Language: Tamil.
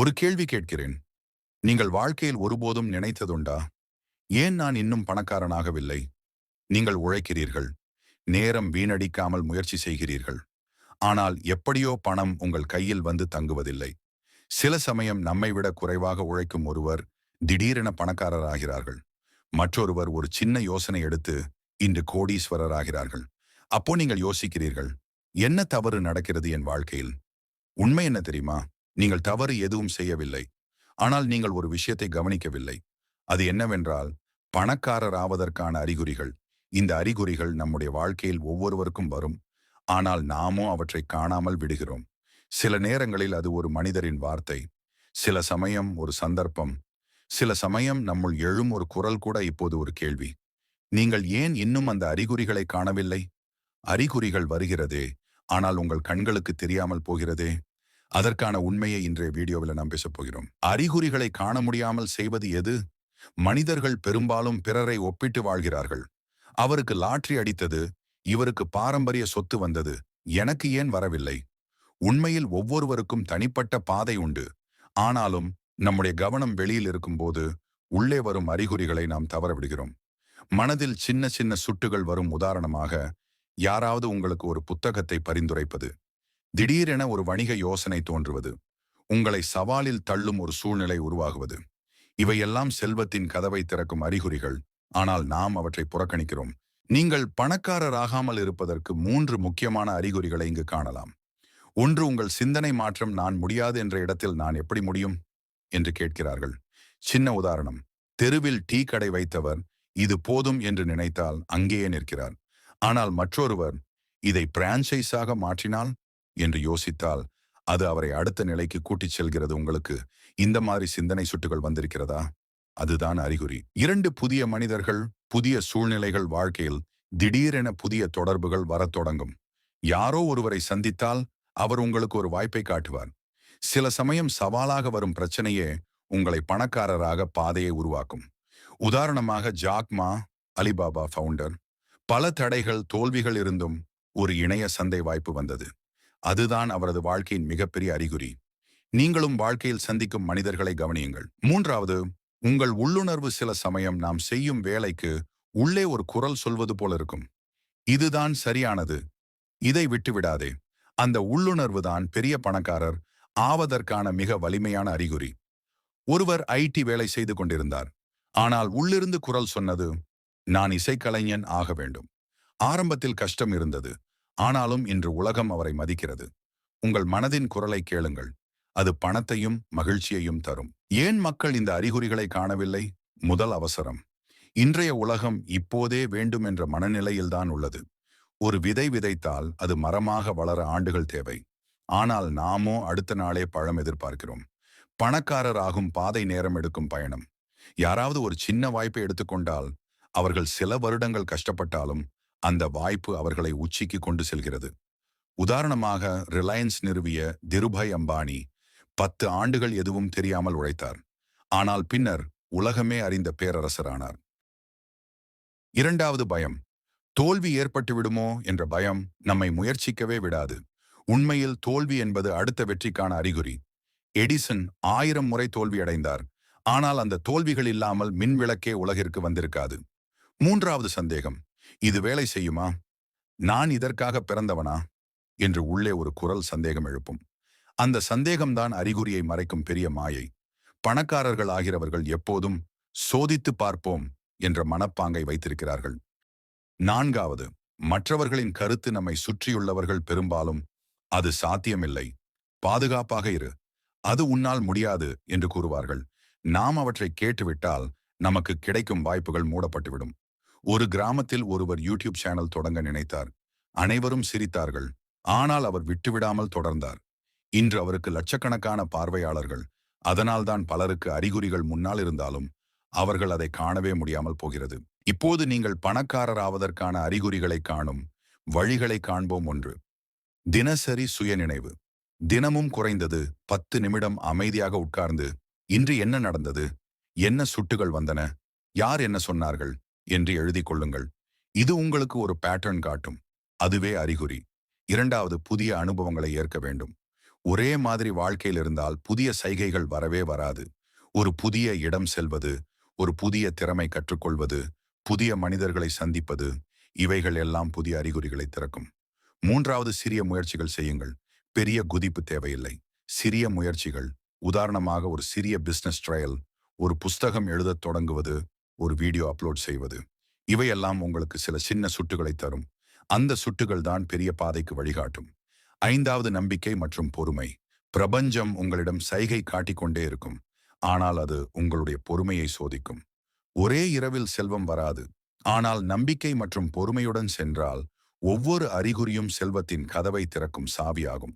ஒரு கேள்வி கேட்கிறேன். நீங்கள் வாழ்க்கையில் ஒருபோதும் நினைத்ததுண்டா? ஏன் நான் இன்னும் பணக்காரனாகவில்லை? நீங்கள் உழைக்கிறீர்கள். நேரம் வீணடிக்காமல் முயற்சி செய்கிறீர்கள். ஆனால் எப்படியோ பணம் உங்கள் கையில் வந்து தங்குவதில்லை. சில சமயம் நம்மை விட குறைவாக உழைக்கும் ஒருவர் திடீரென பணக்காரராகிறார்கள். மற்றொருவர் ஒரு சின்ன யோசனை எடுத்து இன்று கோடீஸ்வரர் ஆகிறார்கள் அப்போ நீங்கள் யோசிக்கிறீர்கள் என்ன தவறு நடக்கிறது என் வாழ்க்கையில்? உண்மை என்ன தெரியுமா? நீங்கள் தவறு எதுவும் செய்யவில்லை. ஆனால் நீங்கள் ஒரு விஷயத்தை கவனிக்கவில்லை. அது என்னவென்றால் பணக்காரர் ஆவதற்கான அறிகுறிகள். இந்த அறிகுறிகள் நம்முடைய வாழ்க்கையில் ஒவ்வொருவருக்கும் வரும். ஆனால் நாமோ அவற்றை காணாமல் விடுகிறோம். சில நேரங்களில் அது ஒரு மனிதரின் வார்த்தை. சில சமயம் ஒரு சந்தர்ப்பம். சில சமயம் நம்முள் எழும் ஒரு குரல் கூட இப்போது ஒரு கேள்வி. நீங்கள் ஏன் இன்னும் அந்த அறிகுறிகளை காணவில்லை? அறிகுறிகள் வருகிறதே. ஆனால் உங்கள் கண்களுக்கு தெரியாமல் போகிறதே. அதற்கான உண்மையை இன்றைய வீடியோவில் நாம் பேசப் போகிறோம். அறிகுறிகளை காண முடியாமல் செய்வது எது? மனிதர்கள் பெரும்பாலும் பிறரை ஒப்பிட்டு வாழ்கிறார்கள். அவருக்கு லாட்ரி அடித்தது இவருக்கு பாரம்பரிய சொத்து வந்தது எனக்கு ஏன் வரவில்லை? உண்மையில் ஒவ்வொருவருக்கும் தனிப்பட்ட பாதை உண்டு. ஆனாலும் நம்முடைய கவனம் வெளியில் இருக்கும்போது உள்ளே வரும் அறிகுறிகளை நாம் தவறவிடுகிறோம். மனதில் சின்ன சின்ன சுட்டுகள் வரும் உதாரணமாக யாராவது உங்களுக்கு ஒரு புத்தகத்தை பரிந்துரைப்பது. திடீரென ஒரு வணிக யோசனை தோன்றுவது உங்களை சவாலில் தள்ளும் ஒரு சூழ்நிலை உருவாகுவது. இவையெல்லாம் செல்வத்தின் கதவை திறக்கும் அறிகுறிகள். ஆனால் நாம் அவற்றை புறக்கணிக்கிறோம். நீங்கள் பணக்காரராகாமல் இருப்பதற்கு மூன்று முக்கியமான அறிகுறிகளை இங்கு காணலாம். ஒன்று உங்கள் சிந்தனை மாற்றம் நான் முடியாது என்ற இடத்தில் நான் எப்படி முடியும்? என்று கேட்கிறார்கள். சின்ன உதாரணம் தெருவில் டீ கடை வைத்தவர் இது போதும் என்று நினைத்தால் அங்கேயே நிற்கிறார். ஆனால் மற்றொருவர் இதை பிரான்சைஸாக மாற்றினால் என்று யோசித்தால் அது அவரை அடுத்த நிலைக்கு கூட்டிச் செல்கிறது உங்களுக்கு. இந்த மாதிரி சிந்தனை சுட்டுகள் வந்திருக்கிறதா? அதுதான் அறிகுறி. இரண்டு புதிய மனிதர்கள் புதிய சூழ்நிலைகள் வாழ்க்கையில் திடீரென புதிய தொடர்புகள் வரத் தொடங்கும். யாரோ ஒருவரை சந்தித்தால் அவர் உங்களுக்கு ஒரு வாய்ப்பை காட்டுவார். சில சமயம் சவாலாக வரும் பிரச்சனையே உங்களை பணக்காரராக பாதையை உருவாக்கும். உதாரணமாக ஜாக்மா அலிபாபா ஃபவுண்டர் பல தடைகள் தோல்விகள் இருந்தும் ஒரு இணைய சந்தை வாய்ப்பு வந்தது. அதுதான் அவரது வாழ்க்கையின் மிகப்பெரிய அறிகுறி. நீங்களும் வாழ்க்கையில் சந்திக்கும் மனிதர்களை கவனியுங்கள். மூன்றாவது உங்கள் உள்ளுணர்வு சில சமயம் நாம் செய்யும் வேலைக்கு உள்ளே ஒரு குரல் சொல்வது போல இருக்கும். இதுதான் சரியானது. இதை விட்டுவிடாதே. அந்த உள்ளுணர்வு தான் பெரிய பணக்காரர் ஆவதற்கான மிக வலிமையான அறிகுறி. ஒருவர் ஐடி வேலை செய்து கொண்டிருந்தார். ஆனால் உள்ளிருந்து குரல் சொன்னது நான் இசைக்கலைஞன் ஆக வேண்டும். ஆரம்பத்தில் கஷ்டம் இருந்தது. ஆனாலும் இன்று உலகம் அவரை மதிக்கிறது. உங்கள் மனதின் குரலை கேளுங்கள். அது பணத்தையும் மகிழ்ச்சியையும் தரும். ஏன் மக்கள் இந்த அறிகுறிகளை காணவில்லை? முதல் அவசரம். இன்றைய உலகம் இப்போதே வேண்டும் என்ற மனநிலையில்தான் உள்ளது. ஒரு விதை விதைத்தால் அது மரமாக வளர ஆண்டுகள் தேவை. ஆனால் நாமோ அடுத்த நாளே பழம் எதிர்பார்க்கிறோம். பணக்காரர் ஆகும் பாதை நேரம் எடுக்கும் பயணம். யாராவது ஒரு சின்ன வாய்ப்பை எடுத்துக்கொண்டால் அவர்கள் சில வருடங்கள் கஷ்டப்பட்டாலும் அந்த வாய்ப்பு அவர்களை உச்சிக்கு கொண்டு செல்கிறது. உதாரணமாக ரிலையன்ஸ் நிறுவிய திருபாய் அம்பானி பத்து ஆண்டுகள் எதுவும் தெரியாமல் உழைத்தார். ஆனால் பின்னர் உலகமே அறிந்த பேரரசரானார். இரண்டாவது பயம் தோல்வி ஏற்பட்டு விடுமோ என்ற பயம் நம்மை முயற்சிக்கவே விடாது. உண்மையில் தோல்வி என்பது அடுத்த வெற்றிக்கான அறிகுறி. எடிசன் ஆயிரம் முறை தோல்வியடைந்தார் ஆனால் அந்த தோல்விகள் இல்லாமல் மின்விளக்கே உலகிற்கு வந்திருக்காது. மூன்றாவது சந்தேகம் இது வேலை செய்யுமா? நான் இதற்காக பிறந்தவனா? என்று உள்ளே ஒரு குரல் சந்தேகம் எழுப்பும். அந்த சந்தேகம்தான் அறிகுறியை மறைக்கும் பெரிய மாயை. பணக்காரர்கள் ஆகிறவர்கள் எப்போதும் சோதித்து பார்ப்போம் என்ற மனப்பாங்கை வைத்திருக்கிறார்கள். நான்காவது மற்றவர்களின் கருத்து நம்மை சுற்றியுள்ளவர்கள் பெரும்பாலும் அது சாத்தியமில்லை. பாதுகாப்பாக இரு. அது உன்னால் முடியாது என்று கூறுவார்கள். நாம் அவற்றை கேட்டுவிட்டால் நமக்கு கிடைக்கும் வாய்ப்புகள் மூடப்பட்டுவிடும். ஒரு கிராமத்தில் ஒருவர் யூடியூப் சேனல் தொடங்க நினைத்தார். அனைவரும் சிரித்தார்கள். ஆனால் அவர் விட்டுவிடாமல் தொடர்ந்தார். இன்று அவருக்கு லட்சக்கணக்கான பார்வையாளர்கள். அதனால்தான் பலருக்கு அறிகுறிகள் முன்னால் இருந்தாலும் அவர்கள் அதை காணவே முடியாமல் போகிறது. இப்போது நீங்கள் பணக்காரர் ஆவதற்கான அறிகுறிகளை காணும். வழிகளை காண்போம் ஒன்று. தினசரி சுயநினைவு தினமும் குறைந்தது பத்து நிமிடம் அமைதியாக உட்கார்ந்து இன்று என்ன நடந்தது? என்ன சுட்டுகள் வந்தன? யார் என்ன சொன்னார்கள்? என்று எழுதி கொள்ளுங்கள். இது உங்களுக்கு ஒரு பேட்டர்ன் காட்டும். அதுவே அறிகுறி. இரண்டாவது புதிய அனுபவங்களை ஏற்க வேண்டும். ஒரே மாதிரி வாழ்க்கையில் இருந்தால் புதிய சைகைகள் வரவே வராது. ஒரு புதிய இடம் செல்வது ஒரு புதிய திறமை கற்றுக்கொள்வது புதிய மனிதர்களை சந்திப்பது இவைகள் எல்லாம் புதிய அறிகுறிகளை திறக்கும். மூன்றாவது சிறிய முயற்சிகள் செய்யுங்கள். பெரிய குதிப்பு தேவையில்லை. சிறிய முயற்சிகள். உதாரணமாக ஒரு சிறிய பிசினஸ் ட்ரையல் ஒரு புஸ்தகம் எழுதத் தொடங்குவது ஒரு வீடியோ அப்லோட் செய்வது. இவையெல்லாம் உங்களுக்கு சில சின்ன சுட்டுகளை தரும். அந்த சுட்டுகள் தான் பெரிய பாதைக்கு வழிகாட்டும். ஐந்தாவது நம்பிக்கை மற்றும் பொறுமை. பிரபஞ்சம் உங்களிடம் சைகை காட்டிக்கொண்டே இருக்கும். ஆனால் அது உங்களுடைய பொறுமையை சோதிக்கும். ஒரே இரவில் செல்வம் வராது. ஆனால் நம்பிக்கை மற்றும் பொறுமையுடன் சென்றால் ஒவ்வொரு அறிகுறியும் செல்வத்தின் கதவை திறக்கும் சாவியாகும்.